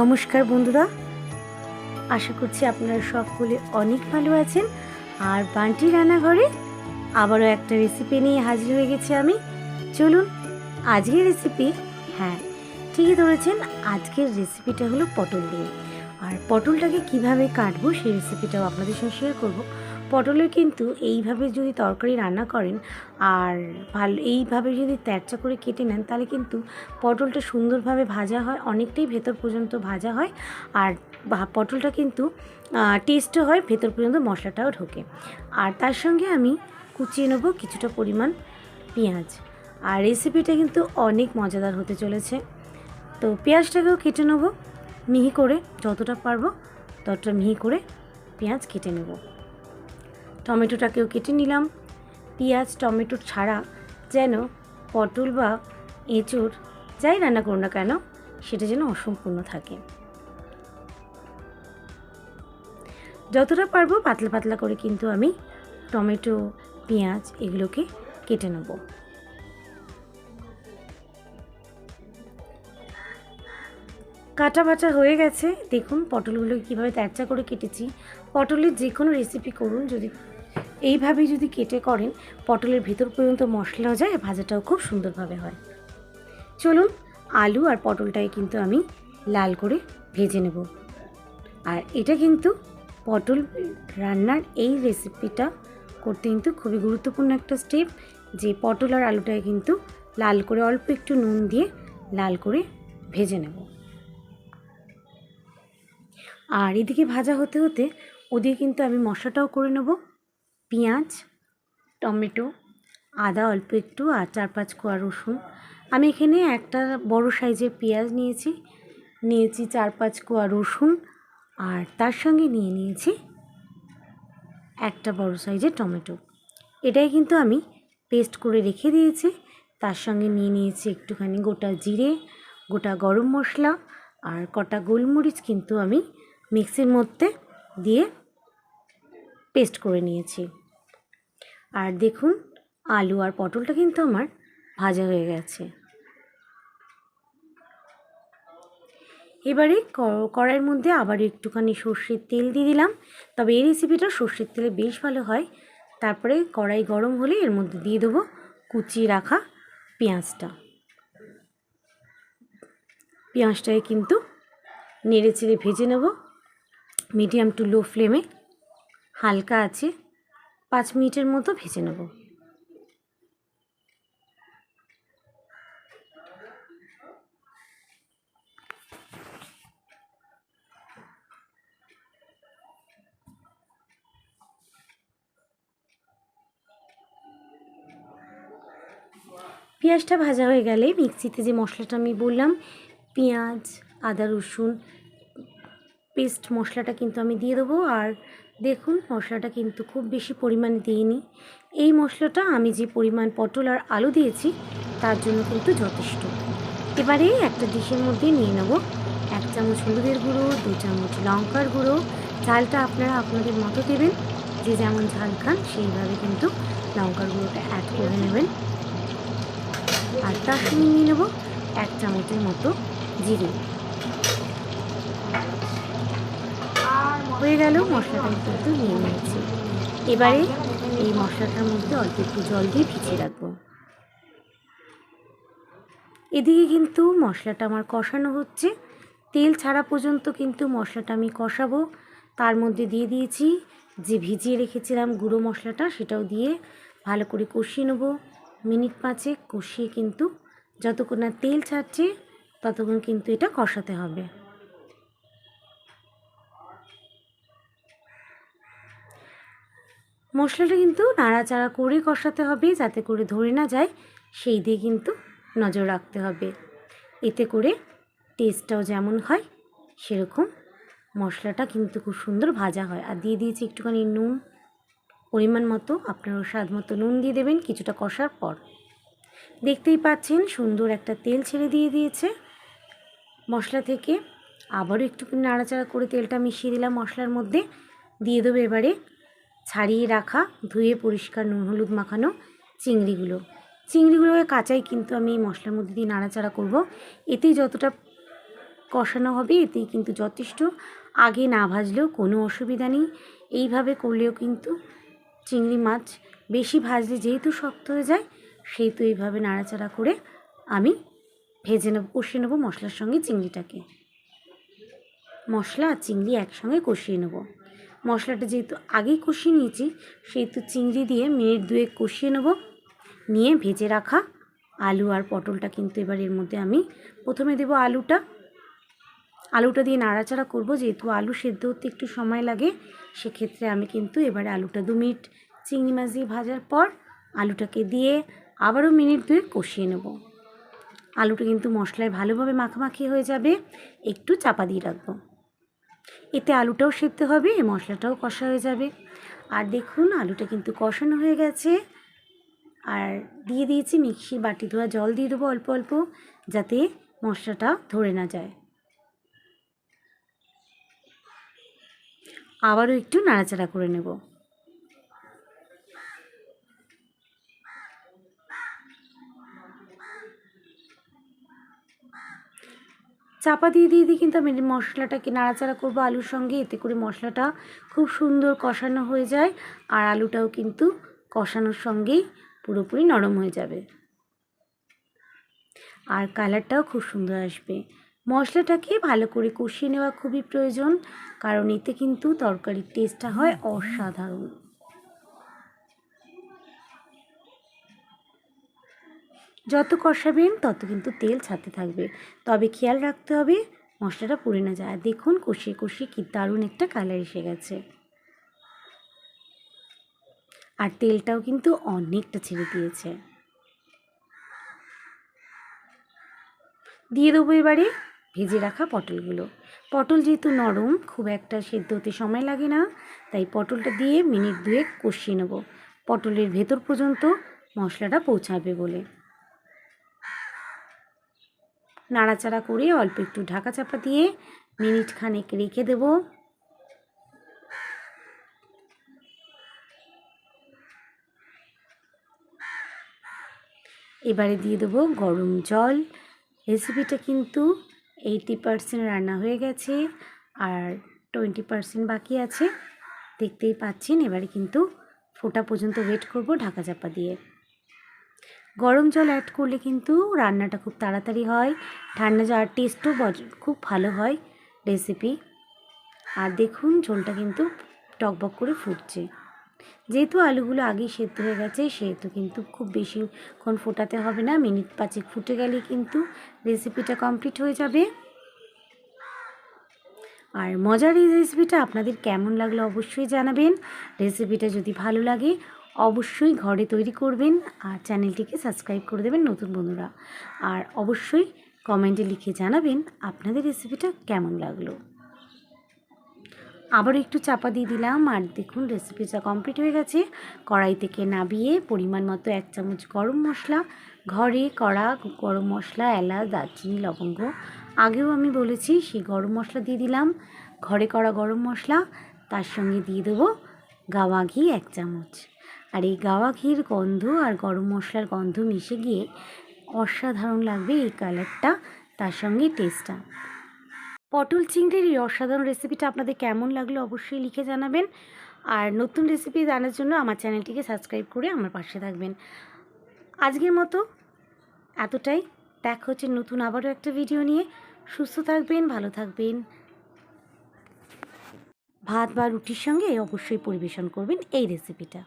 নমস্কার বন্ধুরা। আশা করছি আপনারা সকলে অনেক ভালো আছেন। আর বান্টি রান্নাঘরে আবারও একটা রেসিপি নিয়ে হাজির হয়ে গেছি আমি। চলুন, আজকের রেসিপি হ্যাঁ ঠিকই ধরেছেন, আজকের রেসিপিটা হলো পটল দিয়ে। আর পটলটাকে কীভাবে কাটবো সেই রেসিপিটাও আপনাদের সঙ্গে শেয়ার করব। পটলের কিন্তু এইভাবে যদি তরকারি রান্না করেন আর ভালো, এইভাবে যদি ত্যাচা করে কেটে নেন, তাহলে কিন্তু পটলটা সুন্দরভাবে ভাজা হয়, অনেকটাই ভেতর পর্যন্ত ভাজা হয় আর পটলটা কিন্তু টেস্টও হয়, ভেতর পর্যন্ত মশলাটাও ঢোকে। আর তার সঙ্গে আমি কুচিয়ে নেব কিছুটা পরিমাণ পেঁয়াজ। আর রেসিপিটা কিন্তু অনেক মজাদার হতে চলেছে। তো পেঁয়াজটাকেও কেটে নেব, মিহি করে যতটা পারব, ততটা মিহি করে পেঁয়াজ কেটে নেব। টমেটোটাকেও কেটে নিলাম। পেঁয়াজ, টমেটো ছাড়া যেন পটল বা এঁচড় যাই রান্না করুন না কেন, সেটা যেন অসম্পূর্ণ থাকে। যতটা পারব পাতলা পাতলা করে কিন্তু আমি টমেটো, পেঁয়াজ এগুলোকে কেটে নেব। কাটা বাটা হয়ে গেছে। দেখুন পটলগুলো কীভাবে ত্যাচা করে কেটেছি। পটলের যে কোনো রেসিপি করুন যদি এইভাবে যদি কেটে করেন, পটলের ভেতর পর্যন্ত মশলাও যায়, ভাজাটাও খুব সুন্দরভাবে হয়। চলুন, আলু আর পটলটাই কিন্তু আমি লাল করে ভেজে নেব। আর এটা কিন্তু পটল রান্নার এই রেসিপিটা করতে কিন্তু খুবই গুরুত্বপূর্ণ একটা স্টেপ যে পটল আর আলুটাকে কিন্তু লাল করে অল্প একটু নুন দিয়ে লাল করে ভেজে নেব। আর এদিকে ভাজা হতে হতে ওদিকে কিন্তু আমি মশলাটাও করে নেব। পেঁয়াজ, টমেটো, আদা অল্প একটু, আর চার পাঁচ কোয়া রসুন। আমি এখানে একটা বড় সাইজের পেঁয়াজ নিয়েছি নিয়েছি চার পাঁচ কোয়া রসুন, আর তার সঙ্গে নিয়ে নিয়েছি একটা বড় সাইজের টমেটো। এটাই কিন্তু আমি পেস্ট করে রেখে দিয়েছি। তার সঙ্গে নিয়ে নিয়েছি একটুখানি গোটা জিরে, গোটা গরম মশলা, আর কটা গোলমরিচ কিন্তু আমি মিক্সির মধ্যে দিয়ে পেস্ট করে নিয়েছি। আর দেখুন, আলু আর পটলটা কিন্তু আমার ভাজা হয়ে গেছে। এবারে কড়াইয়ের মধ্যে আবার একটুখানি সর্ষের তেল দিয়ে দিলাম। তবে এই রেসিপিটা সর্ষের তেলে বেশ ভালো হয়। তারপরে কড়াই গরম হলে এর মধ্যে দিয়ে দেবো কুচিয়ে রাখা পেঁয়াজটা। পেঁয়াজটাকে কিন্তু নেড়ে চেড়ে ভেজে নেব। মিডিয়াম টু লো ফ্লেমে হালকা আছে। পাঁচ মিনিটের মতো ভেজে নেব। পেঁয়াজটা ভাজা হয়ে গেলে মিক্সিতে যে মশলাটা আমি বললাম, পেঁয়াজ, আদা, রসুন, পেস্ট মশলাটা কিন্তু আমি দিয়ে দেবো। আর দেখুন, মশলাটা কিন্তু খুব বেশি পরিমাণে দিইনি। এই মশলাটা আমি যে পরিমাণ পটল আর আলু দিয়েছি, তার জন্য কিন্তু যথেষ্ট। এবারে একটা ডিশের মধ্যে নিয়ে নেব এক চামচ হলুদের গুঁড়ো দু চামচ লঙ্কার গুঁড়ো। ঝালটা আপনারা আপনাদের মতো দেবেন, যে যেমন ঝাল খান, সেইভাবে কিন্তু লঙ্কার গুঁড়োটা অ্যাড করে নেবেন। আর তার সঙ্গে নিয়ে নেব এক চামচের মতো জিরে। হয়ে গেল, মশলাটা কিন্তু নিয়ে নিয়েছি। এবারে এই মশলাটার মধ্যে অল্প একটু জল দিয়ে ভিজিয়ে রাখব। এদিকে কিন্তু মশলাটা আমার কষানো হচ্ছে। তেল ছাড়া পর্যন্ত কিন্তু মশলাটা আমি কষাবো। তার মধ্যে দিয়ে দিয়েছি যে ভিজিয়ে রেখেছিলাম গুঁড়ো মশলাটা, সেটাও দিয়ে ভালো করে কষিয়ে নেব। মিনিট পাঁচে কষিয়ে কিন্তু যতক্ষণ না তেল ছাড়ছে, ততক্ষণ কিন্তু এটা কষাতে হবে। মশলাটা কিন্তু নাড়াচাড়া করে কষাতে হবে, যাতে করে ধরে না যায়। সেই দিয়ে কিন্তু নজর রাখতে হবে। এতে করে টেস্টটাও যেমন হয়, সেরকম মশলাটা কিন্তু খুব সুন্দর ভাজা হয়। আর দিয়ে দিয়েছি একটুখানি নুন। পরিমাণ মতো আপনারও স্বাদ মতো নুন দিয়ে দেবেন কিছুটা কষার পর। দেখতেই পাচ্ছেন সুন্দর একটা তেল ছেড়ে দিয়ে দিয়েছে। মশলা থেকে আবারও একটু নাড়াচাড়া করে তেলটা মিশিয়ে দিলাম মশলার মধ্যে। দিয়ে দেবো এবারে ছাড়িয়ে রাখা, ধুয়ে পরিষ্কার নুন, হলুদ মাখানো চিংড়িগুলো। চিংড়িগুলোকে কাঁচাই কিন্তু আমি মশলার মধ্যে দিয়ে নাড়াচাড়া করব। এতেই যতটা কষানো হবে, এতেই কিন্তু যথেষ্ট। আগে না ভাজলেও কোনো অসুবিধা নেই। এইভাবে করলেও কিন্তু চিংড়ি মাছ বেশি ভাজলে যেহেতু শক্ত হয়ে যায়, সেহেতু এইভাবে নাড়াচাড়া করে আমি ভেজে নেব, কষিয়ে নেব মশলার সঙ্গে চিংড়িটাকে। মশলা আর চিংড়ি একসঙ্গে কষিয়ে নেব। মশলাটা যেহেতু আগেই কষিয়ে নিয়েছি, সেহেতু চিংড়ি দিয়ে মিনিট দুয়েক কষিয়ে নেব। নিয়ে ভেজে রাখা আলু আর পটলটা কিন্তু এবার এর মধ্যে আমি প্রথমে দেব আলুটা। আলুটা দিয়ে নাড়াচাড়া করব, যেহেতু আলু সেদ্ধ হতে একটু সময় লাগে, সেক্ষেত্রে আমি কিন্তু এবারে আলুটা দু মিনিট চিংড়ি মাছ দিয়ে ভাজার পর আলুটাকে দিয়ে আবারও মিনিট দুয়ে কষিয়ে নেব। আলুটা কিন্তু মশলায় ভালোভাবে মাখামাখি হয়ে যাবে, একটু চাপা দিয়ে রাখব। এতে আলুটাও সেদ্ধ হবে, মশলাটাও কষা হয়ে যাবে। আর দেখুন, আলুটা কিন্তু কষানো হয়ে গেছে। আর দিয়ে দিয়েছি মিক্সি বাটি ধোয়া জল দিয়ে দেবো অল্প অল্প, যাতে মশলাটা ধরে না যায়। আবারও একটু নাড়াচাড়া করে নেব। চাপা দিয়ে দিয়ে দিয়ে কিন্তু আমি মশলাটাকে নাড়াচাড়া করব আলুর সঙ্গে। এতে করে মশলাটা খুব সুন্দর কষানো হয়ে যায় আর আলুটাও কিন্তু কষানোর সঙ্গেই পুরোপুরি নরম হয়ে যাবে। আর কালারটাও খুব সুন্দর আসবে। মশলাটাকে ভালো করে কষিয়ে নেওয়া খুবই প্রয়োজন, কারণ এতে কিন্তু তরকারির টেস্টটা হয় অসাধারণ। যত কষাবেন, তত কিন্তু তেল ছাড়তে থাকবে। তবে খেয়াল রাখতে হবে, মশলাটা পুড়ে না যায়। দেখুন, কষিয়ে কষিয়ে কি দারুণ একটা কালার এসে গেছে। আর তেলটাও কিন্তু অনেকটা ছেড়ে দিয়েছে। দিয়ে দেবো এবারে ভেজে রাখা পটলগুলো। পটল যেহেতু নরম, খুব একটা সেদ্ধ হতে সময় লাগে না, তাই পটলটা দিয়ে মিনিট দুয়েক কষিয়ে নেব। পটলের ভেতর পর্যন্ত মশলাটা পৌঁছাবে বলে। নাড়াচাড়া করে অল্প একটু ঢাকা চাপা দিয়ে মিনিট খানেক রেখে দেব। এবারে দিয়ে দেবো গরম জল। রেসিপিটা কিন্তু এইটি পারসেন্ট রান্না হয়ে গেছে আর টোয়েন্টি পারসেন্ট বাকি আছে। দেখতেই পাচ্ছেন, এবারে কিন্তু ফোটা পর্যন্ত ওয়েট করব ঢাকা চাপা দিয়ে। গরম জল অ্যাড করলে কিন্তু রান্নাটা খুব তাড়াতাড়ি হয়। ঠান্ডা যাওয়ার টেস্টও খুব ভালো হয় রেসিপি আর দেখুন ঝোলটা কিন্তু টকবক করে ফুটছে। যেহেতু আলুগুলো আগেই সেদ্ধ হয়ে গেছে, সেহেতু কিন্তু খুব বেশিক্ষণ ফোটাতে হবে না। মিনিট পাঁচেক ফুটে গেলে কিন্তু রেসিপিটা কমপ্লিট হয়ে যাবে। আর মজার এই রেসিপিটা আপনাদের কেমন লাগল অবশ্যই জানাবেন। রেসিপিটা যদি ভালো লাগে অবশ্যই ঘরে তৈরি করবেন আর চ্যানেলটিকে সাবস্ক্রাইব করে দেবেন নতুন বন্ধুরা। আর অবশ্যই কমেন্টে লিখে জানাবেন আপনাদের রেসিপিটা কেমন লাগল। আবার একটু চাপা দিয়ে দিলাম। আর দেখুন, রেসিপিটা কমপ্লিট হয়ে গেছে। কড়াই থেকে নাবিয়ে পরিমাণ মতো এক চামচ গরম মশলা, ঘরে কড়া গরম মশলা, এলাচ, দারচিনি, লবঙ্গ। আগেও আমি বলেছি, সেই গরম মশলা দিয়ে দিলাম। ঘরে করা গরম মশলা, তার সঙ্গে দিয়ে দেবো গাওয়া ঘি এক চামচ। আর এই গাওয়া ঘির গন্ধ আর গরম মশলার গন্ধ মিশে গিয়ে অসাধারণ লাগবে এই কালারটা, তার সঙ্গে টেস্টটা পটল চিংড়ির এই অসাধারণ রেসিপিটা আপনাদের কেমন লাগল অবশ্যই লিখে জানাবেন। আর নতুন রেসিপি জানার জন্য আমার চ্যানেলটিকে সাবস্ক্রাইব করে আমার পাশে থাকবেন। আজকের মতো এতটাই। দেখা হচ্ছে নতুন আবারও একটা ভিডিও নিয়ে। সুস্থ থাকবেন, ভালো থাকবেন। ভাত বা রুটির সঙ্গে অবশ্যই পরিবেশন করবেন এই রেসিপিটা